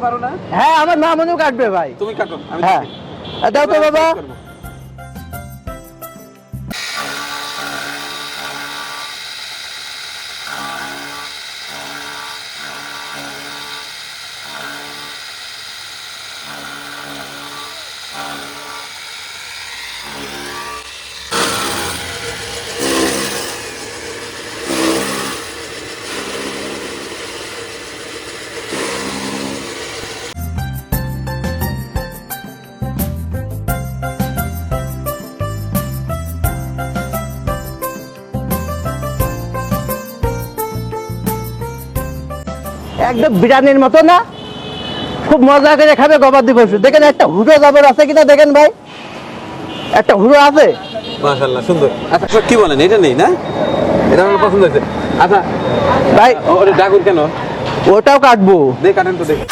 পারো না? হ্যাঁ আমার নাম কাটবে ভাই। তুমি কাটো হ্যাঁ। দাও তো বাবা। একদম বিরিয়ানির মতো না? খুব মজা করে খাবে গবাদি পশু। দেখেন একটা হুড়ো জাবর আছে কিনা দেখেন ভাই। একটা হুড়ো আছে? মাশাআল্লাহ সুন্দর। আচ্ছা কি বলেন? এটা নেই না? এটা আমার পছন্দ হয়েছে। আচ্ছা ভাই ওটা ডাকুন কেন? ওটাও কাটবো। দেখ কাটেন তো দেখে।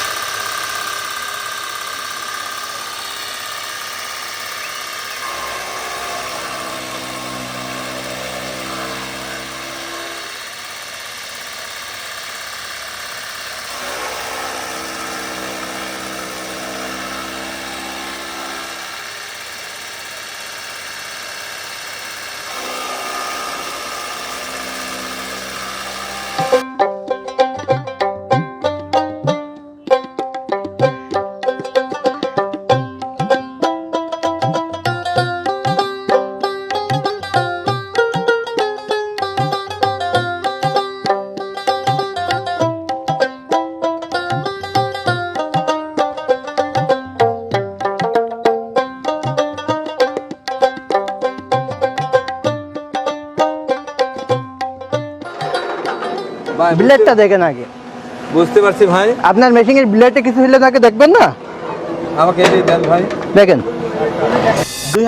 ব্লেডটা দেখেন আগে। বুঝতে পারছি ভাই। আপনার মেশিনের ব্লেডে কিছু হলে তাকে দেখবেন না? আমাকে এটাই দেন ভাই। দেখেন। দুই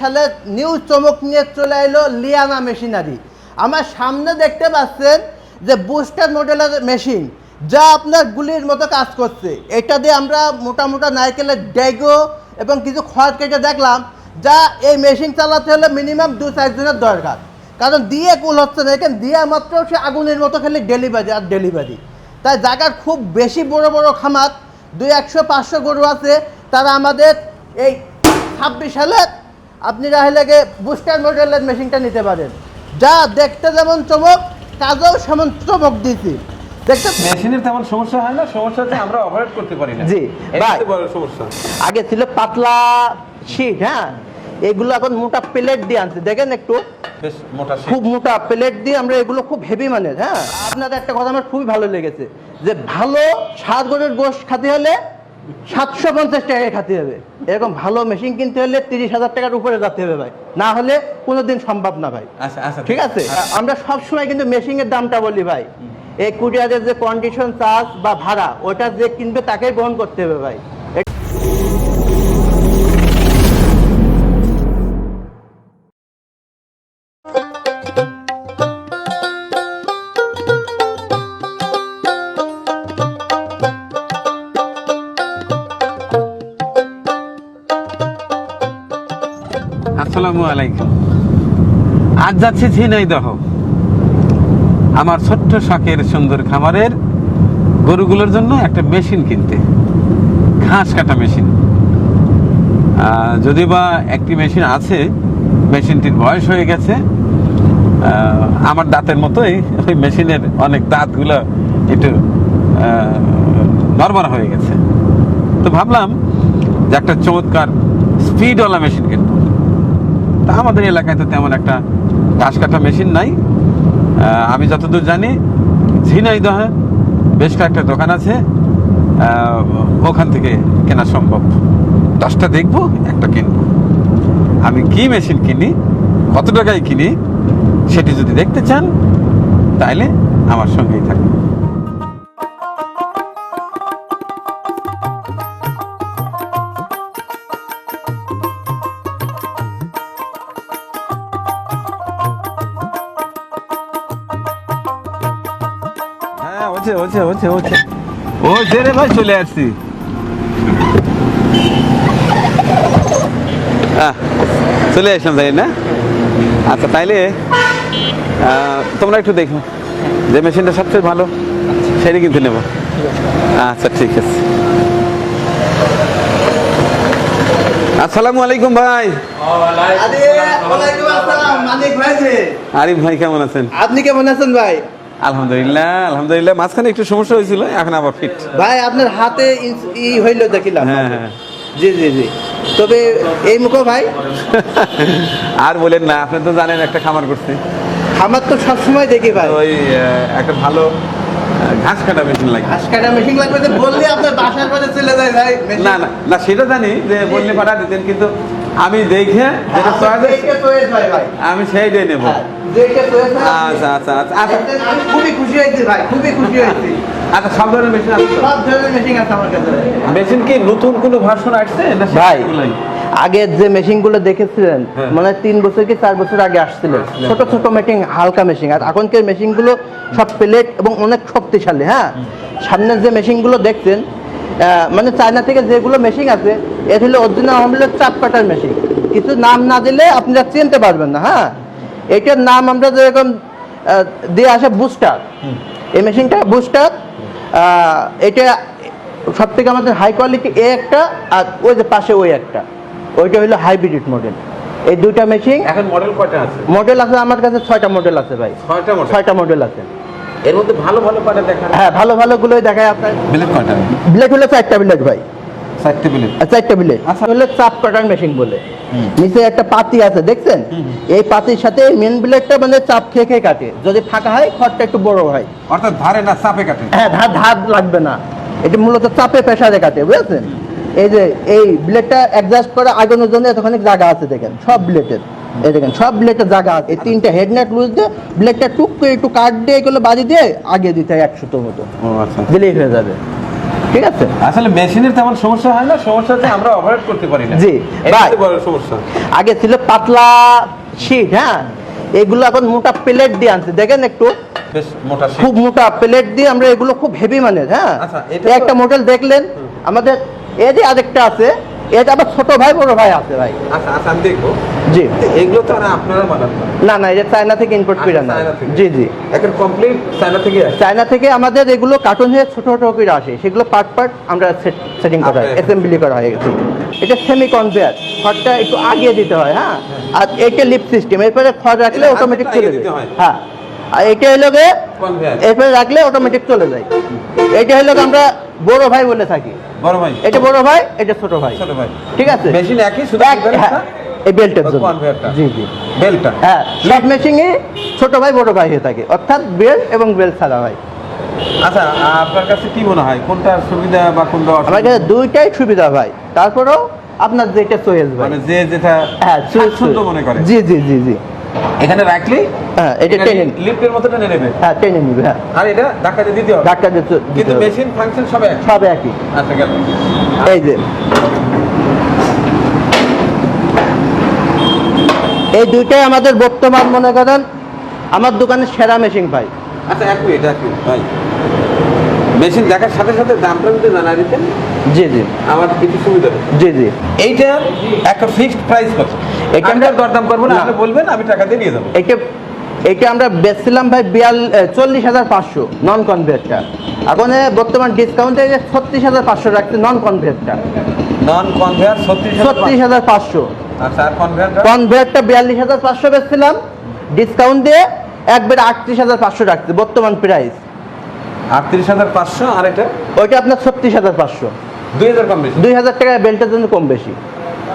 সালে নিউ চমক নিয়ে চলে এলো লিয়ানা মেশিনারি আমার সামনে দেখতে পাচ্ছেন যে বুস্টার মডেলের মেশিন যা আপনার গুলির মতো কাজ করছে। এটা দিয়ে আমরা মোটা মোটা নারকেলের ডেগো এবং কিছু খড় কেটে দেখলাম যা এই মেশিন চালাতে হলে মিনিমাম দু চারজনের দরকার। কারণ দিয়ে কুল হচ্ছে না এখানে দিয়ে মাত্র সে আগুনের মতো খালি ডেলিভারি আর ডেলিভারি। তাই জায়গার খুব বেশি বড় বড় খামার দুই একশো পাঁচশো গরু আছে তারা আমাদের এই ছাব্বিশ সালে আপনি রাহিলেগে বুস্টার মডেলের মেশিনটা নিতে পারেন। যা দেখতে যেমন চমক কাজেও সেমন চমক দিয়েছি। দেখতে মেশিনের তেমন সমস্যা হয় না সমস্যা হচ্ছে আমরা অপারেট করতে পারি না। জি, সমস্যা। আগে ছিল পাতলা শিট হ্যাঁ? এগুলো এখন মোটা প্লেট দিয়ে আনছে। দেখেন একটু। মোটা খুব মোটা প্লেট দিয়ে আমরা এগুলো খুব হেভি মানের হ্যাঁ? আপনার একটা কথা আমার খুবই ভালো লেগেছে যে ভালো সাত গরের গোশ খাতে হলে সাতশো পঞ্চাশ টাকায় খাতে হবে। এরকম ভালো মেশিন কিনতে হলে তিরিশ হাজার টাকার উপরে যেতে হবে ভাই। না হলে কোনোদিন সম্ভব না ভাই। আচ্ছা আচ্ছা ঠিক আছে? আমরা সব সময় কিন্তু মেশিনের দামটা বলি ভাই। এই কুরিয়ারের যে কন্ডিশন চার্জ বা ভাড়া ওটা যে কিনবে তাকেই বহন করতে হবে ভাই। আসসালামু আলাইকুম। আজ যাচ্ছি ঝিনাইদহ। আমার ছোট্ট শখের সুন্দর খামারের গরুগুলোর জন্য একটা মেশিন কিনতে। ঘাস কাটা মেশিন। যদি বা একটি মেশিন আছে, মেশিনটির বয়স হয়ে গেছে। আমার দাঁতের মতোই ওই মেশিনের অনেক দাঁতগুলো একটু নরমার হয়ে গেছে। তো ভাবলাম যে একটা চমৎকার স্পিডওয়ালা মেশিন কিনবো। তা আমাদের এলাকায় তো তেমন একটা ঘাস কাটা মেশিন নাই। আমি যতদূর জানি, ঝিনাইদহে বেশ কয়েকটা দোকান আছে। ওখান থেকে কেনা সম্ভব। দশটা দেখব, একটা কিনবো। আমি কি মেশিন কিনি, কত টাকায় কিনি, সেটি যদি দেখতে চান, তাইলে আমার সঙ্গেই থাকুন। হচ্ছে হচ্ছে হচ্ছে ও যে রে ভাই চলে আসছি। চলে আসলাম তাই না? আচ্ছা তাইলে তোমরা একটু দেখো যে মেশিনটা সবচেয়ে ভালো সেটাই কিন্তু নেব। আচ্ছা ঠিক আছে। আসসালামু আলাইকুম ভাই। আরিফ ভাই কেমন আছেন? আপনি কেমন আছেন ভাই? আলহামদুলিল্লাহ আলহামদুলিল্লাহ। মাঝখানে একটু সমস্যা হয়েছিল এখন আবার ফিট ভাই আপনার হাতে ই- হইল দেখিলাম। হ্যাঁ, হ্যাঁ। জি জি জি। তবে এই মুখো ভাই। আর বলেন না আপনি তো জানেন একটা খামার করছে। আমার তো সবসময় দেখি ভাই। ওই একটা ভালো ঘাস কাটা মেশিন লাগে। ঘাস কাটা মেশিন লাগবে যে বললে আপনার বাসার পরে চলে যায় ভাই না না না সেটা জানি যে বললে পাঠা দিতেন কিন্তু আমি দেখে যেটা চয়েস হয় আমি সেইটাই নেব। হ্যাঁ, হয় আচ্ছা আচ্ছা আচ্ছা আচ্ছা। আমি খুবই খুশি হয়েছি ভাই খুবই খুশি হয়েছি। আচ্ছা সব ধরনের মেশিন আছে সব ধরনের মেশিন আছে আমার কাছে মেশিন কি নতুন কোনো ভার্সন আসছে না ভাই আগের যে মেশিনগুলো দেখেছিলেন হ্যাঁ। মানে তিন বছর কি চার বছর আগে আসছিলেন আসছিলেন। ছোট ছোট মেশিন হালকা মেশিন আর এখনকার মেশিনগুলো সব প্লেট এবং অনেক শক্তিশালী হ্যাঁ? সামনের যে মেশিনগুলো দেখছেন মানে চায়না থেকে যেগুলো মেশিন আছে এর হলো অরিজিনাল হলো চাপ কাটার মেশিন কিছু নাম না দিলে আপনারা চিনতে পারবেন না হ্যাঁ? এটার নাম আমরা যেরকম দিয়ে আসে বুস্টার এই মেশিনটা বুস্টার এটা সব থেকে আমাদের হাই কোয়ালিটি এ একটা আর ওই যে পাশে ওই একটা। ওইটা হলো হাইব্রিড মডেল এই দুইটা মেশিন এখন মডেল কয়টা আছে? মডেল আছে আমার কাছে ছয়টা মডেল আছে ভাই। ছয়টা মডেল ছয়টা মডেল আছে। এর মধ্যে ভালো ভালো কয়টা দেখান? হ্যাঁ ভালো ভালো গুলোই দেখায় আপনার। বিলেট কয়টা? ব্লেড হলো চারটা ব্লেড ভাই। চারটে বিলেট আর চারটা ব্লেড আচ্ছা। হলো চাপ কাটার মেশিন বলে। নিচে একটা পাতি আছে দেখছেন? এই পাতির সাথে মেন ব্লেডটা মানে চাপ খেয়ে খেয়ে কাটে। যদি ফাঁকা হয় খড়টা একটু বড় হয়। অর্থাৎ ধারে না চাপে কাটে? হ্যাঁ ধার ধার লাগবে না। এটা মূলত চাপে প্রেসারে কাটে বুঝেছেন? এই যে এই ব্লেডটা অ্যাডজাস্ট করে আগানোর জন্য এতখানি জায়গা আছে দেখেন সব ব্লেডের এই দেখেন সব ব্লেডের জায়গা আছে। এই তিনটা হেডনেট লুজ দিয়ে ব্লেডটা টুক করে একটু কাট দিয়ে এগুলো বাজি দিয়ে আগে দিতে হয় একশো মতো। আচ্ছা। দিলেই হয়ে যাবে। ঠিক আছে? আসলে মেশিনের তেমন সমস্যা হয় না সমস্যা হচ্ছে আমরা অপারেট করতে পারি না। জি, ভাই। সমস্যা। আগে ছিল পাতলা শীট হ্যাঁ? এগুলো এখন মোটা প্লেট দিয়ে আনছে। দেখেন একটু। মোটা খুব মোটা প্লেট দিয়ে আমরা এগুলো খুব হেভি মানের হ্যাঁ? আচ্ছা, একটা মডেল দেখলেন। আমাদের এই যে আরেকটা আছে এটা আবার ছোট ভাই বড় ভাই আছে ভাই। আচ্ছা আচ্ছা দেখব। জি। এগুলো তো আপনারা বানান না। না এটা চায়না থেকে ইম্পোর্ট করে না চায়না থেকে? জি জি। এখন কমপ্লিট চায়না থেকে চায়না থেকে আমাদের এগুলো কার্টুন হয়ে ছোট ছোট করে আসে। সেগুলো পার্ট পার্ট আমরা সেটিং করা হয় অ্যাসেম্বলি করা হয়। এটা সেমি কনভেয়ার খড়টা একটু আগিয়ে দিতে হয় হ্যাঁ? আর এটা লিপ সিস্টেম এরপরে খড় রাখলে অটোমেটিক চলে যায়। হ্যাঁ। আর এটা হলো Conveyor। এরপরে রাখলে অটোমেটিক চলে যায়। এটা হলো আমরা বড় ভাই বলে থাকি। বড় ভাই। এটা বড় ভাই এটা ছোট ভাই। ছোট ভাই। ঠিক আছে? মেশিন একই শুধু এই বেল্টের জন্য। জি জি। বেলটা হ্যাঁ সব মেশিনে ছোট ভাই বড় ভাই হয়ে থাকে। অর্থাৎ বেল এবং বেল ছাড়া হয়। আচ্ছা আপনার কাছে কি মনে হয়? কোনটা সুবিধা বা কোনটা আমার কাছে দুইটাই সুবিধা ভাই। তারপরেও আপনার যেটা চয়েস ভাই। মানে যে যেটা হ্যাঁ স্বাচ্ছন্দ্য মনে করে। জি জি জি জি। এখানে রাখলেই হ্যাঁ এটা টেনে লিফটের মতো টেনে নেবে। হ্যাঁ টেনে নিবে হ্যাঁ। আর এটা ধাক্কাতে দিতে হবে। ডাক্তার দিতে কিন্তু মেশিন ফাংশন সব এক সব একই। আচ্ছা গেল। এই যে। এই দুইটাই আমাদের বর্তমান মনে করেন আমার দোকানে সেরা মেশিন ভাই। আচ্ছা এক মিনিট এক মিনিট ভাই। মেশিন দেখার সাথে সাথে দামটা যদি জানা দিতেন। জি জি। আমার কিছু সুবিধা জি জি। এইটা একটা ফিক্সড প্রাইস কত? এটা আমরা- দরদাম করব না। আপনি বলবেন আমি টাকা দিয়ে নিয়ে যাব। এটা এটা আমরা বেচছিলাম ভাই বিয়াল চল্লিশ হাজার পাঁচশো নন কনভেয়ারটা এখন বর্তমান ডিসকাউন্টে ছত্রিশ হাজার পাঁচশো রাখছে নন কনভেয়ারটা নন কনভেয়ার ছত্রিশ হাজার পাঁচশো। কনভেয়ারটা কনভেয়ারটা বিয়াল্লিশ হাজার পাঁচশো বেচছিলাম? ডিসকাউন্ট দিয়ে একবারে আটত্রিশ হাজার পাঁচশো রাখছে বর্তমান প্রাইস আটত্রিশ হাজার পাঁচশো আর এটা? ওইটা আপনার ছত্রিশ হাজার পাঁচশো। দুই হাজার কম বেশি? দুই হাজার টাকা বেল্টের জন্য কম বেশি।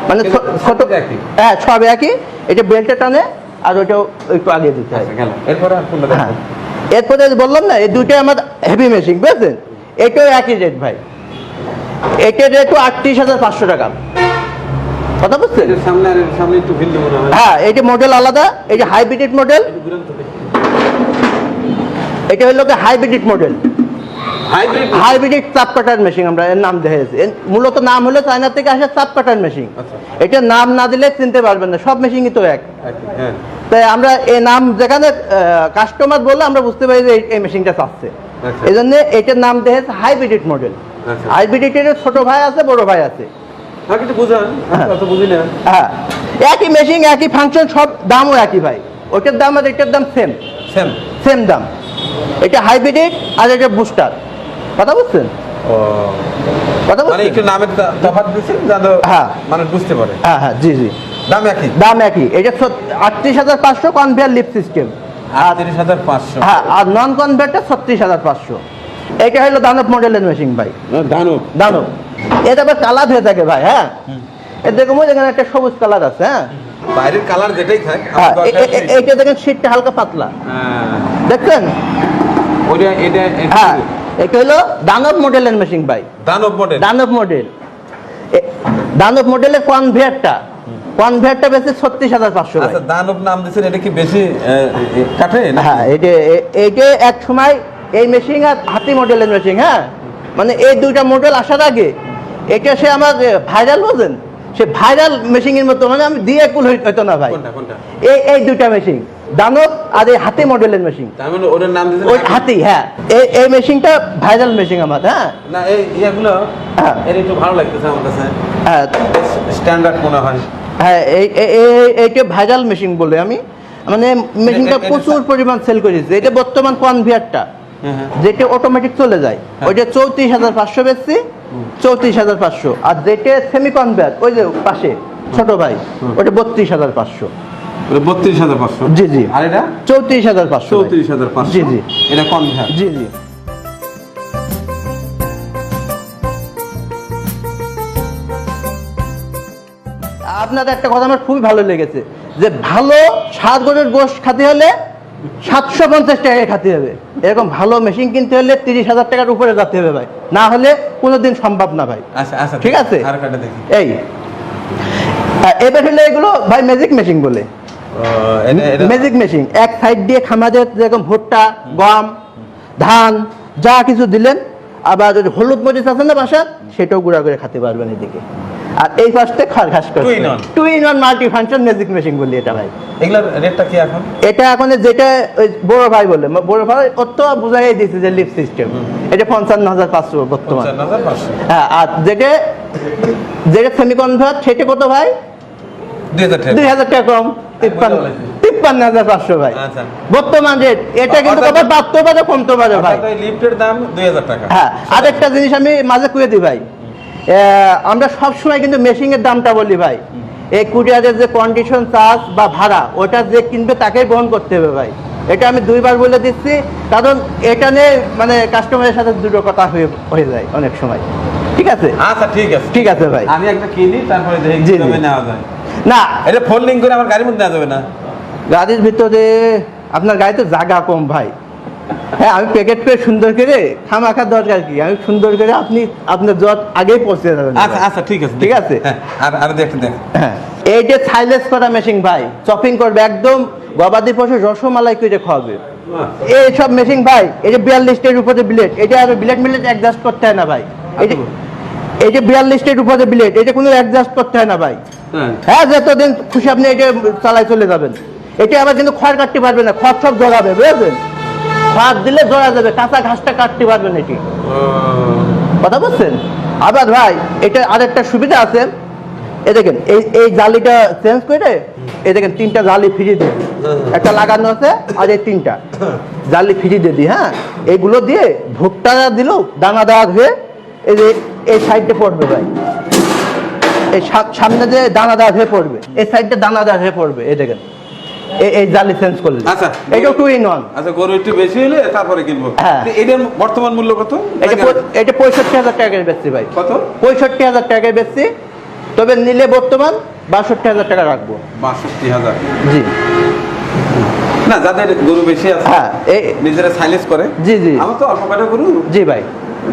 মানে ছোট একই? হ্যাঁ সব একই। এটা বেল্টে টানে আর ওইটাও একটু আগে দিতে হয়। আচ্ছা এরপরে হ্যাঁ? এরপরে বললাম না এই দুইটাই আমার হেভি মেশিন বুঝেছেন? এটাও একই রেট ভাই। এটার রেটও আটত্রিশ হাজার পাঁচশো টাকা। কথা বুঝছেন হয়। হ্যাঁ এটা মডেল আলাদা এই যে হাইব্রিড মডেল। এটা হলো হাইব্রিড মডেল হাইব্রিড হাইব্রিড চাপ কাটার মেশিন আমরা এর নাম দেখেছি মূলত নাম হলো চায়না থেকে আসে চাপ কাটার মেশিন আচ্ছা। এটা নাম না দিলে চিনতে পারবেন না সব মেশিনই তো এক। হ্যাঁ। তাই আমরা এই নাম যেখানে কাস্টমার বললে আমরা বুঝতে পারি যে এই- এই মেশিনটা চাচ্ছে। আচ্ছা। এই জন্য এটার নাম দেখেছে হাইব্রিড মডেল আচ্ছা। হাইব্রিডের ছোট ভাই আছে বড় ভাই আছে। বুঝি না। হ্যাঁ। একই মেশিন একই ফাংশন সব দামও একই ভাই। ওটার দাম আর এটার দাম সেম সেম সেম দাম। এটা হাইব্রিড আর এটা বুস্টার কথা বুঝছেন? কথা মানে বুঝছেন একটু নামের তফাৎ দিচ্ছেন যাতে হ্যাঁ। মানুষ বুঝতে পারে। হ্যাঁ হ্যাঁ জি জি। দাম একই? দাম একই। এটা আটত্রিশ হাজার পাঁচশো কনভেয়ার লিপ সিস্টেম আটত্রিশ হাজার পাঁচশো। হ্যাঁ আর নন কনভেয়ারটা ছত্রিশ হাজার পাঁচশো। এটা হলো দানব মডেলের মেশিন ভাই। দানব। দানব। এটা আবার কালার হয়ে থাকে ভাই হ্যাঁ? দেখুন এখানে একটা সবুজ কালার আছে হ্যাঁ? বাইরের কালার যেটাই থাক হ্যাঁ। এইটা দেখেন শীতটা হালকা পাতলা। হ্যাঁ। দেখছেন? ওটা এটা এটা হ্যাঁ এটা হলো দানব মডেলের মেশিন ভাই। দানব মডেল দানব মডেল দানব মডেলের কনভেয়ারটা কনভেয়ারটা বেশি ছত্রিশ হাজার পাঁচশো আচ্ছা দানব নাম দিচ্ছেন এটা কি বেশি কাটে হ্যাঁ এটা এইটা এক সময় এই মেশিন আর হাতি মডেলের মেশিন হ্যাঁ? মানে এই দুইটা মডেল আসার আগে এটা সে আমার ভাইরাল বোঝেন সে ভাইরাল মেশিনের মতো মানে আমি দিয়ে কুল হইতো না ভাই। এই এই দুইটা মেশিন দানব আর এই হাতি মডেলের মেশিন মানে ওটার নাম ওই হাতি? হ্যাঁ। এই এই মেশিনটা ভাইরাল মেশিন আমার হ্যাঁ। না এই ইয়েগুলো হ্যাঁ। এর একটু ভালো লাগতেছে আমার কাছে। হ্যাঁ। স্ট্যান্ডার্ড মনে হয়। হ্যাঁ এই এই- এই- এইটা ভাইরাল মেশিন বলে আমি। মানে মেশিনটা এ- প্রচুর পরিমাণ সেল করেছে। এটা বর্তমান কনভিয়ারটা হ্যাঁ হ্যাঁ যেটা অটোমেটিক চলে যায়। ওইটা চৌত্রিশ হাজার পাঁচশো বেচছি চৌত্রিশ হাজার পাঁচশো। আর যেটা সেমি কনভেয়ার ওই যে পাশে ছোট ভাই ওটা বত্রিশ হাজার পাঁচশো। বত্রিশ হাজার পাঁচশো? জি জি। আর এটা? চৌত্রিশ হাজার পাঁচশো চৌত্রিশ হাজার পাঁচশো? জি জি। এটা কনভার জি জি। আপনার একটা কথা আমার খুবই ভালো লেগেছে যে ভালো সাত গরের গোশ খাতে হলে সাতশো পঞ্চাশ টাকায় খাতে হবে। এরকম ভালো মেশিন কিনতে হলে তিরিশ হাজার টাকার উপরে যেতে হবে ভাই। না হলে কোনোদিন সম্ভব না ভাই। আচ্ছা আচ্ছা ঠিক আছে? এই। এবার হলে এগুলো ভাই ম্যাজিক মেশিন বলে। ম্যাজিক মেশিন এক সাইড দিয়ে খামাজের যেরকম ভুট্টা গম ধান যা কিছু দিলেন আবার যদি হলুদ মরিচ আছে না বাসার সেটাও গুঁড়া করে খেতে পারবেন এদিকে। আর এই পাশে খড় ঘাস Two in one. Two in one multi function magic machine বলি এটা ভাই। এগুলার রেটটা কি এখন? এটা এখন যেটা ওই বড় ভাই বলে বড় ভাই ওর তো বুঝাই দিয়েছে যে লিফট সিস্টেম এটা পঞ্চান্ন হাজার পাঁচশো বর্তমান। হ্যাঁ আর যেটা যেটা সেমি কনভার্ট সেটা কত ভাই? দুই হাজার টাকা। কম। তিপ্পান্ন তিপ্পান্ন হাজার পাঁচশো ভাই। আচ্ছা। বর্তমান রেট এটা কিন্তু আবার বাড়তে পারে কমতে পারে ভাই। লিফটের দাম দুই হাজার টাকা। হ্যাঁ আরেকটা জিনিস আমি মাঝে কুয়ে দিই ভাই। আমরা সব সময় কিন্তু মেশিং এর দামটা বলি ভাই। এই কুরিয়ারের যে কন্ডিশন চার্জ বা ভাড়া ওটা যে কিনবে তাকেই বহন করতে হবে ভাই। এটা আমি দুইবার বলে দিচ্ছি। কারণ এটা নিয়ে মানে কাস্টমারের সাথে দুটো কথা হয়ে হয়ে যায় অনেক সময়। ঠিক আছে? আচ্ছা ঠিক আছে। ঠিক আছে ভাই। আমি একটা কিনি তারপরে দেখি নেওয়া যায়। না। এটা ফোল্ডিং করে আমার গাড়ির মধ্যে নেওয়া যাবে না। গাড়ির ভিতরে আপনার গাড়িতে জায়গা কম ভাই। হ্যাঁ আমি প্যাকেট করে সুন্দর করে খামাখার দরকার কি? আমি সুন্দর করে আপনি আপনার জট আগেই পৌঁছে যাবেন। আচ্ছা আচ্ছা ঠিক আছে ঠিক আছে? হ্যাঁ দেখতে দেখ হ্যাঁ এই যে সাইলেন্স করা মেশিন ভাই চপিং করবে একদম গবাদি পশু রসমালাই করে খাওয়াবে। এই সব মেশিন ভাই এই যে বিয়াল্লিশটার উপরে এটা আর বিলেট মিলেট অ্যাডজাস্ট করতে হয় না ভাই। এই যে এই যে বিয়াল্লিশটার উপরে বিলেট এটা কোনো অ্যাডজাস্ট করতে হয় না ভাই। হ্যাঁ। হ্যাঁ যতদিন খুশি আপনি এটা চালাই চলে যাবেন। এটা আবার কিন্তু খড় কাটতে পারবে না খড় সব জড়াবে বুঝেছেন? খড় দিলে জড়া যাবে, কাঁচা ঘাসটা কাটতে পারবেন এটি। কথা বলছেন? আবার ভাই, এটা আরেকটা সুবিধা আছে। এ দেখেন, এই এই জালিটা চেঞ্জ করে এই দেখেন, তিনটা জালি ফ্রি দিয়ে একটা লাগানো আছে আর এই তিনটা। জালি ফ্রি দিয়ে দিই হ্যাঁ? এইগুলো দিয়ে ভুট্টা দিলেও দানা দাগ হয়ে এই যে, এই সাইডে পড়বে ভাই। এই সামনে যে দানাদার হয়ে পড়বে। এই সাইডটা দানাদার হয়ে পড়বে। এই দেখেন। এই- করলে আচ্ছা। এটা টু ইন ওয়ান আচ্ছা গরু একটু বেশি হলে তারপরে কিনবো। হ্যাঁ। এটার বর্তমান মূল্য কত? এটা এটা পঁয়ষট্টি হাজার টাকায় বেচছি ভাই। কত? পঁয়ষট্টি হাজার টাকায় বেচছি। তবে নিলে বর্তমান বাষট্টি হাজার টাকা রাখব। বাষট্টি হাজার। জি। না যাদের গরু বেশি আছে হ্যাঁ নিজেরা সাইলেন্স করে। জি, জি। আমার তো অল্প কটা গরু? জি ভাই।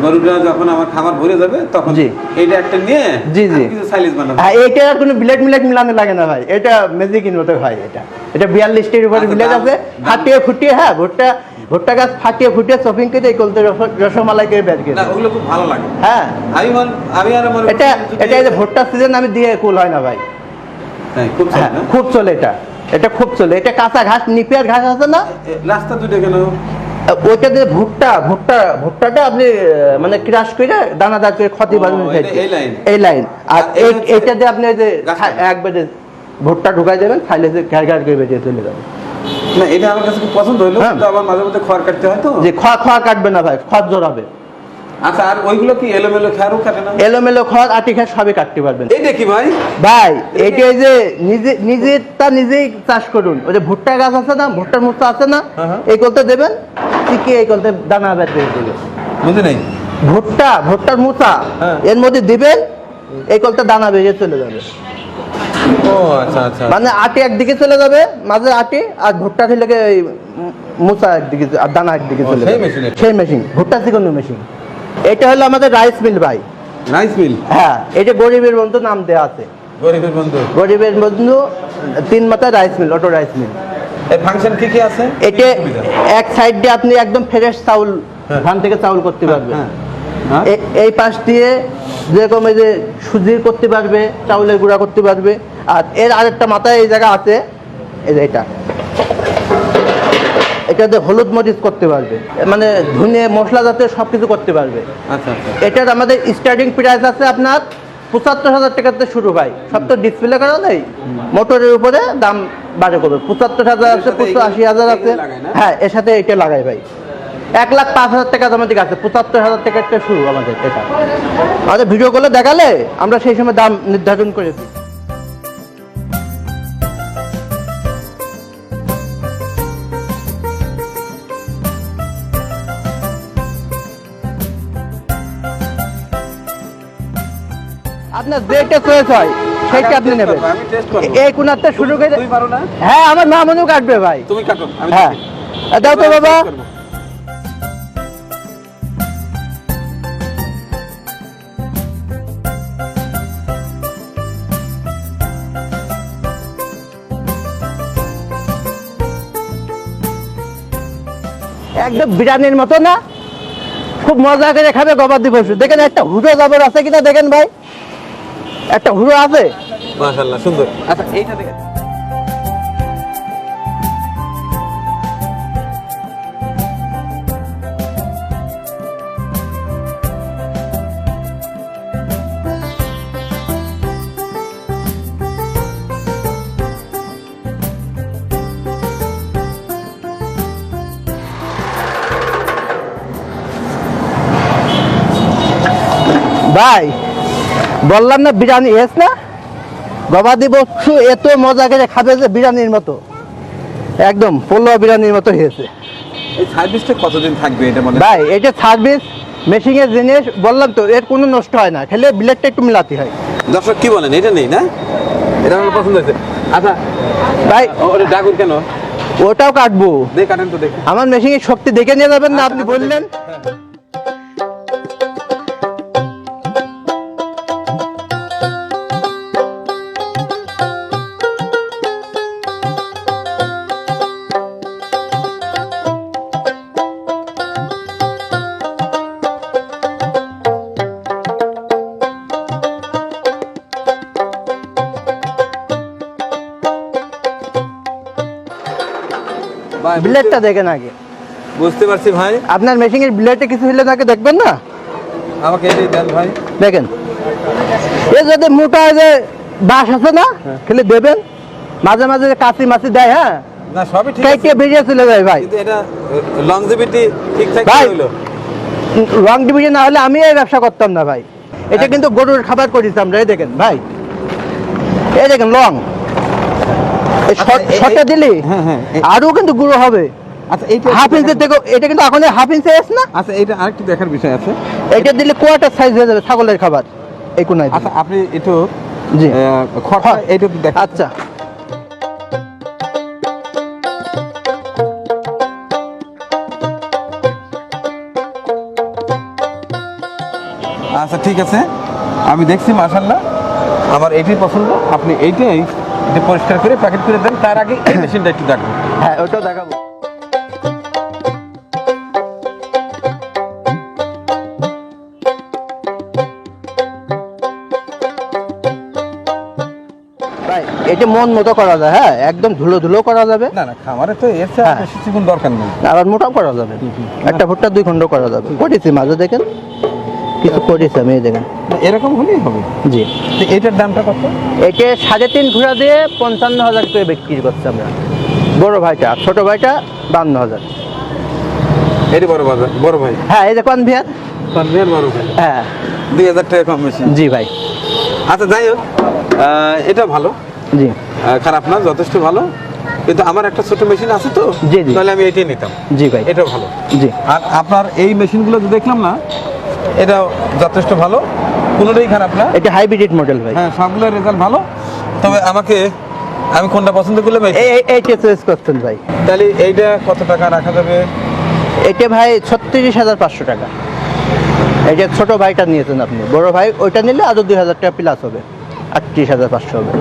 গরুটা যখন আমার খামার ভরে যাবে তখন জি। এইটা একটা নিয়ে জি, জি। আমি কিছু সাইলেন্স বানাবো। হ্যাঁ এইটা কোনো বিলেট মিলেট মিলানো লাগে না ভাই। এটা ম্যাজিক মতো এটা। এটা বিয়াল্লিশটির উপরে আচ্ছা, আছে। ফাটিয়ে ফুটিয়ে হ্যাঁ ভুট্টা ভুট্টা গাছ ফাটিয়ে ফুটিয়ে চপিং করে এই কলতে রসমালাই করে বের করে ওগুলো খুব ভালো লাগে। হ্যাঁ। আমি আমি আর এটা এটা যে ভুট্টার সিজন আমি দিয়ে কুল হয় না ভাই। হ্যাঁ, খুব চলে এটা। এটা খুব চলে। এটা কাঁচা ঘাস নিপিয়ার ঘাস আছে না? রাস্তা দুটো কেন? ওইটা দিয়ে ভুট্টা ভুট্টা ভুট্টাটা আপনি মানে ক্রাশ করে দানাদার করে ক্ষতি বানানো এই লাইন। আর আর এই এই- এইটা দিয়ে আপনি যে। খা- একবারে ভুট্টা ঢুকাই দেবেন খাইলে যে ঘ্যার ঘ্যার করে বেরিয়ে চলে যাবে। না এটা আমার কাছে খুব পছন্দ হলো আমার কিন্তু আবার মাঝে মধ্যে খড় কাটতে হয় তো। যে খড় খড় কাটবে না ভাই খড় জড়াবে আচ্ছা আর ওইগুলো কি এলোমেলো খেয়ারও কাটে না? এলোমেলো খড় আটি খায় সবই কাটতে পারবেন। কি ভাই? ভাই এইটা এই যে নিজে নিজেই চাষ করুন। ওই যে ভুট্টা গাছ আছে না ভুট্টার আছে না হ্যাঁ। এই কলতে দেবেন ঠিকই এই কলতে দানা বের দিয়ে দেবেন। নাই? ভুট্টা ভুট্টার মুচা হ্যাঁ। এর মধ্যে দিবেন এই কলতে দানা বেরিয়ে চলে যাবে। ও আচ্ছা আচ্ছা। মানে আটি একদিকে চলে যাবে মাঝে আটি আর ভুট্টা থেকে মুচা একদিকে আর দানা একদিকে চলে যাবে। এটা? সেই মেশিন ভুট্টা চিকনো মেশিন এটা হলো আমাদের রাইস মিল ভাই। রাইস মিল হ্যাঁ এটা গরিবের বন্ধু নাম দেওয়া আছে। গরিবের বন্ধু? গরিবের বন্ধু তিন মাথায় rice mill auto rice mill এই ফাংশন কি কি আছে? এতে সুবিধা? এক সাইড দিয়ে আপনি একদম ফ্রেশ চাউল হ্যাঁ। ধান থেকে চাউল করতে পারবেন। হ্যাঁ। হ্যাঁ? এই পাশ দিয়ে যেরকম এই যে সুজি করতে পারবে চাউলের গুঁড়া করতে পারবে। আর এর আরেকটা মাথায় এই জায়গা আছে এই যে এটা। এটাতে হলুদ মরিচ করতে পারবে। মানে ধুনে মশলা জাতীয় সব কিছু করতে পারবে। আচ্ছা আচ্ছা। এটার আমাদের স্টার্টিং প্রাইস আছে আপনার পঁচাত্তর হাজার টাকাতে শুরু হয় সব তো ডিসপ্লে করা নেই। মোটরের উপরে দাম বাড়ে করবে পঁচাত্তর হাজার আছে পঁচাশি আশি হাজার আছে? হ্যাঁ এর সাথে এটা লাগাই ভাই। এক লাখ পাঁচ হাজার টাকা আমাদের আছে পঁচাত্তর হাজার টাকা একটা শুরু আমাদের এটা। আমাদের ভিডিও করলে দেখালে আমরা সেই সময় দাম নির্ধারণ করে আপনার যেটা চয়েস হয় সেইটা আপনি নেবেন। এই কোনারটা শুরু করে হ্যাঁ আমার মা মনেও কাটবে ভাই। তুমি কাটো হ্যাঁ। দাও তো বাবা। একদম বিরিয়ানির মতো না? খুব মজা করে খাবে গবাদি পশু। দেখেন একটা হুড়ো জাবর আছে কিনা দেখেন ভাই। একটা হুড়ো আছে। মাশাআল্লাহ সুন্দর। আচ্ছা এইটা দেখে ভাই বললাম না বিরিয়ানি এস না? গবাদি পশু এত মজা করে খাবে যে বিরিয়ানির মতো। একদম পোলোয়া বিরিয়ানির মতো হয়েছে। এই সার্ভিসটা কতদিন থাকবে এটা মনে ভাই এটা সার্ভিস মেশিনের জিনিস বললাম তো এর কোনো নষ্ট হয় না। খেলে বিলেটটা একটু মিলাতে হয়। দর্শক কি বলেন? এটা নেই না? এটা আমার পছন্দ হয়েছে। আচ্ছা ভাই ও- ওটা ডাকুর কেন? ওটাও কাটবো। কাটেন তো দেখি। আমার মেশিনের শক্তি দেখে নিয়ে যাবেন না আপনি আচ্ছা, বললেন? ব্লেডটা দেখেন আগে। বুঝতে পারছি ভাই। আপনার মেশিনের ব্লেডে কিছু হলে নাকি দেখবেন না? আমাকে এটাই দেন ভাই। দেখেন। এ যদি মোটা যে বাঁশ আছে না হ্যাঁ। খেলে দেবেন। মাঝে মাঝে কাঁচি মাছি দেয় হ্যাঁ? না সবই ঠিক আছে। বেরিয়ে চলে যায় ভাই। কিন্তু এটা লংজিভিটি ঠিকঠাক। হলো রং ডিভিশন না হলে আমি এই ব্যবসা করতাম না ভাই। এটা হ্যাঁ। কিন্তু গরুর খাবার করিস আমরা এই দেখেন ভাই। এই দেখেন লং এই- শর্টটা দিলি? হ্যাঁ, হ্যাঁ, আরও কিন্তু গুঁড়ো হবে। আচ্ছা এইটা হাফ ইঞ্চের থেকে এটা কিন্তু এখন হাফ ইঞ্চে এস না? আচ্ছা এটা আরেকটু দেখার বিষয় আছে। এটা দিলে কোয়াটার সাইজ হয়ে যাবে ছাগলের খাবার এই কোনায়। আচ্ছা আপনি একটু জি। খরচা এইটা একটু দেখ আচ্ছা। আচ্ছা ঠিক আছে। আমি দেখছি মাশাল্লাহ আমার এইটাই পছন্দ। আপনি এইটাই এটা পরিষ্কার করে প্যাকেট করে দেন তার আগে এই মেশিনটা একটু দেখব হ্যাঁ ওটাও দেখাবো। এটা মন মতো করা যায় হ্যাঁ একদম ধুলো ধুলো করা যাবে। না না খামারে তো এর চেয়ে হ্যাঁ। বেশি দরকার নেই। আবার মোটাও করা যাবে। একটা ভুট্টা দুই খণ্ড করা যাবে। করেছি মাঝে দেখেন। কিছু করেছি আমি এই দেখেন। এরকম হলেই হবে। জি। তো এটার দামটা কত? একে সাড়ে তিন ঘোড়া দিয়ে পঞ্চান্ন হাজার করে বিক্রি করছি আমরা। বড় ভাইটা ছোট ভাইটা বান্ন হাজার। এটি বড় বাজার বড় ভাই? হ্যাঁ এই যে কনভিয়ার কনভেয়ার বারো ফিট হ্যাঁ। দুই হাজার টাকা কম মেশিন জি ভাই। আচ্ছা যাই হোক এটা ভালো। জি। খারাপ না যথেষ্ট ভালো। কিন্তু আমার একটা ছোট মেশিন আছে তো। তাহলে আমি এটাই নিতাম। জি ভাই। এটা ভালো। জি। আর আপনার এই মেশিনগুলো দেখলাম না এটা যথেষ্ট ভালো। কোনোটাই খারাপ না। এটা হাইব্রিড মডেল ভাই। হ্যাঁ সবগুলোর রেজাল্ট ভালো। তবে আমাকে আমি কোনটা পছন্দ করলাম? এই- এই এইটা চয়েস করতেন ভাই। তাহলে এইটা কত টাকা রাখা যাবে? এটা ভাই ছত্রিশ হাজার পাঁচশো টাকা। এই যে ছোট ভাইটা নিয়েছেন আপনি। বড় ভাই ওইটা নিলে আরও দুই হাজার টাকা প্লাস হবে। আটত্রিশ হাজার পাঁচশো হবে।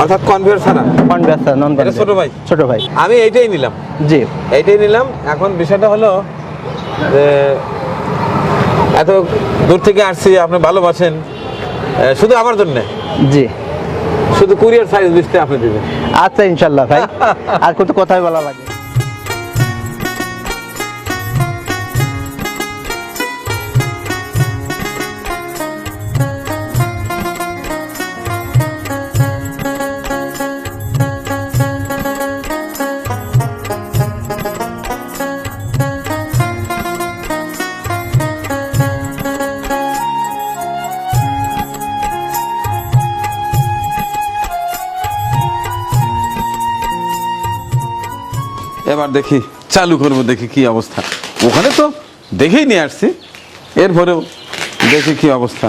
অর্থাৎ কনভেয়ার ছাড়া। কনভেয়ার নন এটা ছোট ভাই? ছোট ভাই। আমি এইটাই নিলাম। জি। এইটাই নিলাম। এখন বিষয়টা হলো এত দূর থেকে আসছি আপনি ভালোবাসেন। শুধু আমার জন্য? জি। শুধু কুরিয়ার সাইজ দিতে আপনি দিবেন। আচ্ছা ইনশাল্লাহ ভাই। আর কত কথাই বলা লাগে দেখি, চালু করব, দেখি কি অবস্থা। ওখানে তো দেখেই নিয়ে আসছি, এরপরেও দেখি কি অবস্থা।